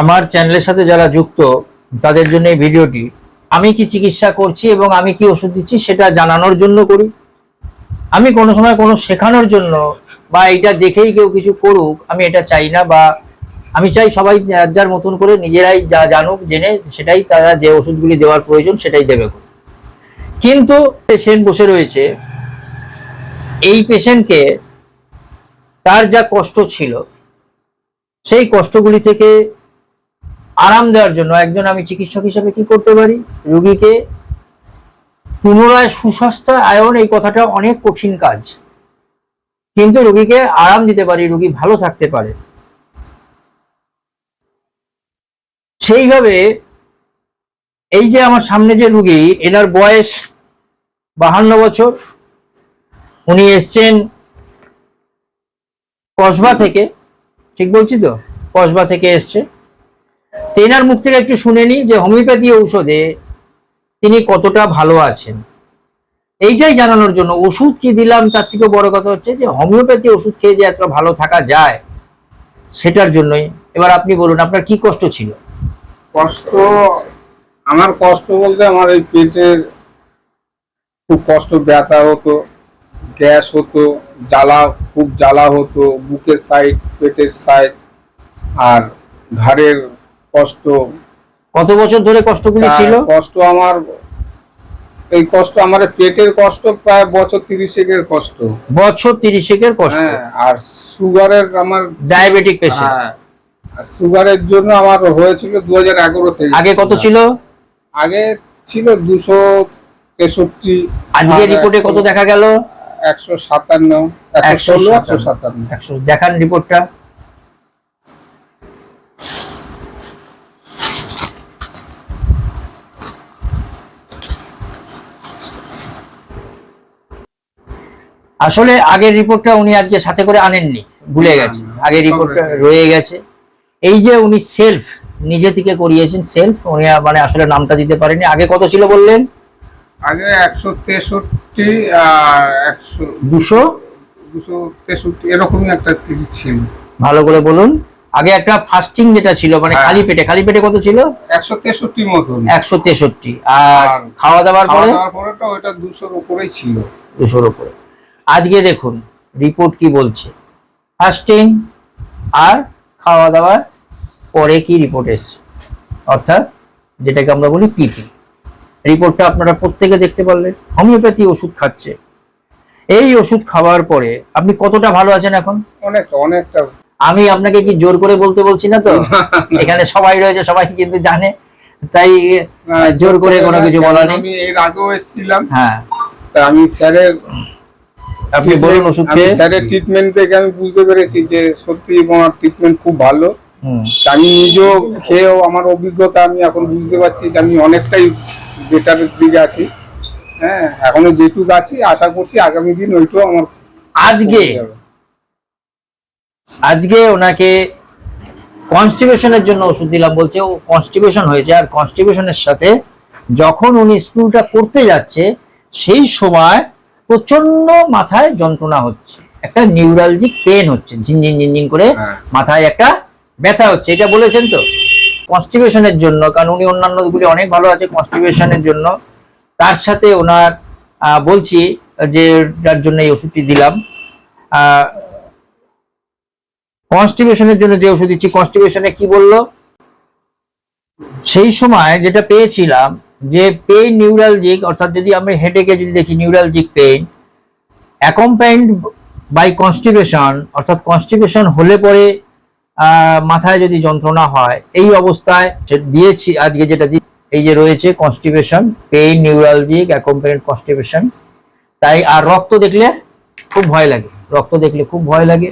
আমার চ্যানেলের সাথে যারা যুক্ত, তাদের জন্য এই ভিডিওটি। আমি কি চিকিৎসা করছি এবং আমি কি ওষুধ দিচ্ছি সেটা জানানোর জন্য করি। আমি কোনো সময় কোনো শেখানোর জন্য বা এটা দেখেই কেউ কিছু করুক, আমি এটা চাই না বা আমি চাই সবাই যার মতন করে নিজেরাই যা জানুক, জেনে সেটাই তারা যে ওষুধগুলি দেওয়ার প্রয়োজন সেটাই দেবে। কিন্তু পেশেন্ট বসে রয়েছে। এই পেশেন্টকে তার যা কষ্ট ছিল, সেই কষ্টগুলি থেকে আরাম দেওয়ার জন্য একজন আমি চিকিৎসক হিসেবে কি করতে পারি? রুগীকে পুনরায় সুস্বাস্থ্য আয়ন এই কথাটা অনেক কঠিন কাজ। কিন্তু রুগীকে আরাম দিতে পারি, রুগী ভালো থাকতে পারে। সেইভাবে এই যে আমার সামনে যে রুগী, এনার বয়স বাহান্ন বছর। উনি এসছেন কসবা থেকে, ঠিক বলছি তো? কসবা থেকে এসছে। তো এনার মুখ থেকে একটু শুনে নি যে হোমিওপ্যাথি ঔষধে তিনি কতটা ভালো আছেন। এইটাই জানানোর জন্য ওষুধ কি দিলাম, তার থেকে বড় কথা হচ্ছে যে হোমিওপ্যাথি ওষুধ খেয়ে যে এত ভালো থাকা যায়, সেটার জন্যই। এবার আপনি বলুন, আপনার কি কষ্ট ছিল? কষ্ট, আমার কষ্ট বলতে আমার এই পেটের খুব কষ্ট, ব্যথা হতো, গ্যাস হতো, জ্বালা, খুব জ্বালা হতো, বুকের সাইড পেটের সাইড আর ঘাড়ের কষ্ট। কত বছর ধরে কষ্টগুলি ছিল? কষ্ট আমার এই কষ্ট আমার পেটের কষ্ট প্রায় বছর তিরিশেকের কষ্ট। বছর তিরিশেকের কষ্ট। হ্যাঁ আর সুগারের আমার ডায়াবেটিক পেশেন্ট। হ্যাঁ আর সুগারের জন্য আমার হয়েছিল দু হাজার এগারো থেকে। আগে কত ছিল? আগে ছিল দুশো তেষট্টি। আজকে রিপোর্টে কত দেখা গেল? একশো সাতান্ন একশো ষোলো সাতান্ন। একশো সাতান্ন। একশো দেখান রিপোর্টটা। আসলে আগের রিপোর্টটা উনি আজকে সাথে করে আনেননি ভুলে গেছে। আগের রিপোর্টটা রয়ে গেছে। এই যে উনি সেলফ নিজে থেকে করিয়েছেন সেলফ উনি মানে আসলে নামটা দিতে পারেনি আগে কত ছিল বললেন? আগে একশো তেষট্টি আর একশো দুশো? দুশো তেষট্টি এরকমই একটা কিছু ছিল। ভালো করে বলুন। আগে একটা ফাস্টিং যেটা ছিল মানে হ্যাঁ। খালি পেটে খালি পেটে কত ছিল? একশো তেষট্টির মতন। একশো তেষট্টি। আর খাওয়া দাওয়ার খাওয়া পরে দাওয়ার পরে তো ওইটা দুশোর উপরেই ছিল। দুশোর উপরে। আজকে দেখুন রিপোর্ট কি বলছে? ফাস্টিং আর খাওয়া দাওয়ার পরে কি রিপোর্ট এসছে? অর্থাৎ যেটাকে আমরা বলি পিপি রিপোর্টটা আপনারা প্রত্যেকে দেখতে পারলেন হোমিওপ্যাথি ওষুধ খাচ্ছে। এই ওষুধ খাওয়ার পরে আপনি কতটা ভালো আছেন এখন? অনেকটা অনেকটা। আমি আপনাকে কি জোর করে বলতে বলছি না তো? এখানে সবাই রয়েছে সবাই কিন্তু জানে। তাই জোর করে কোনো কিছু বলা নেই। আমি এর আগেও এসেছিলাম। হ্যাঁ। আমি স্যারের আপনি বলুন ওষুধ খেয়ে। স্যারের ট্রিটমেন্ট থেকে আমি বুঝতে পেরেছি যে সত্যি ওনার ট্রিটমেন্ট খুব ভালো। আমি নিজেও খেয়েও আমার অভিজ্ঞতা আমি এখন বুঝতে পারছি যে আমি অনেকটাই বেটারের দিকে আছি। হ্যাঁ এখনও যেটুকু আছি আশা করছি আগামী দিন ওইটাও আমার আজকে আজকে ওনাকে কনস্টিপেশনের জন্য ওষুধ দিলাম বলছে ও কনস্টিপেশন হয়েছে আর কনস্টিপেশনের সাথে যখন উনি স্কুলটা করতে যাচ্ছে সেই সময় প্রচণ্ড মাথায় যন্ত্রণা হচ্ছে। একটা নিউরালজিক পেন হচ্ছে। ঝিনঝিন ঝিনঝিন করে হ্যাঁ। মাথায় একটা ব্যথা হচ্ছে। এটা বলেছেন তো? কনস্টিপেশনের জন্য কারণ উনি অন্যান্যগুলি অনেক ভালো আছে কনস্টিপেশনের জন্য। তার সাথে ওনার আহ, বলছি যে যার জন্য এই ওষুধটি দিলাম কনস্টিপেশনের জন্য যে ওষুধ দিচ্ছি কনস্টিপেশনে কি বলল? সেই সময় যেটা পেয়েছিলাম যে পেইন নিউরালজিক অর্থাৎ যদি আমি হেডেকে যদি দেখি neuralgic pain accompanied by constipation অর্থাৎ কনস্টিপেশন হলে পরে মাথায় যদি যন্ত্রণা হয়, এই অবস্থায় দিয়েছি, আজকে যেটা এই যে রয়েছে constipation pain neuralgic accompanied constipation তাই আর রক্ত দেখলে খুব ভয় লাগে, রক্ত দেখলে খুব ভয় লাগে।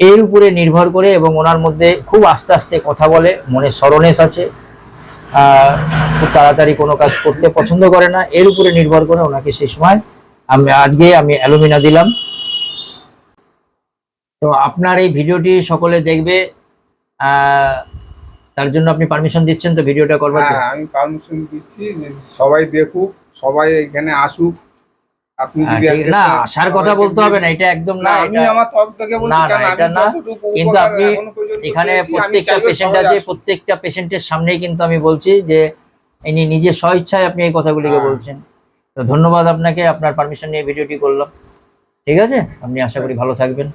এর উপরে নির্ভর করে এবং ওনার মধ্যে খুব আস্তে আস্তে কথা বলে, মনে সরনেস আছে। খুব তাড়াতাড়ি কোনো কাজ করতে পছন্দ করে না। এর উপরে নির্ভর করে ওনাকে সেই সময় আমি আজকে আমি অ্যালুমিনা দিলাম। তো আপনার এই ভিডিওটি সকলে দেখবে তার জন্য আপনি পারমিশন দিচ্ছেন, তো ভিডিওটা করবার জন্য? হ্যাঁ আমি পারমিশন দিচ্ছি সবাই দেখুক, সবাই এখানে আসুক। আপনি হ্যাঁ, না আসার কথা বলতে হবে না এটা একদম না না আমি আমার তরফ থেকে বলছি না, না, কারণ এটা না। কিন্তু আপনি এখানে প্রত্যেকটা পেশেন্ট আছে প্রত্যেকটা পেশেন্টের সামনেই কিন্তু আমি বলছি যে ইনি স্বইচ্ছায় আপনি এই কথাগুলিকে হ্যাঁ। বলছেন তো ধন্যবাদ আপনাকে আপনার পারমিশন নিয়ে ভিডিওটি করলাম ঠিক আছে আপনি আশা করি ভালো থাকবেন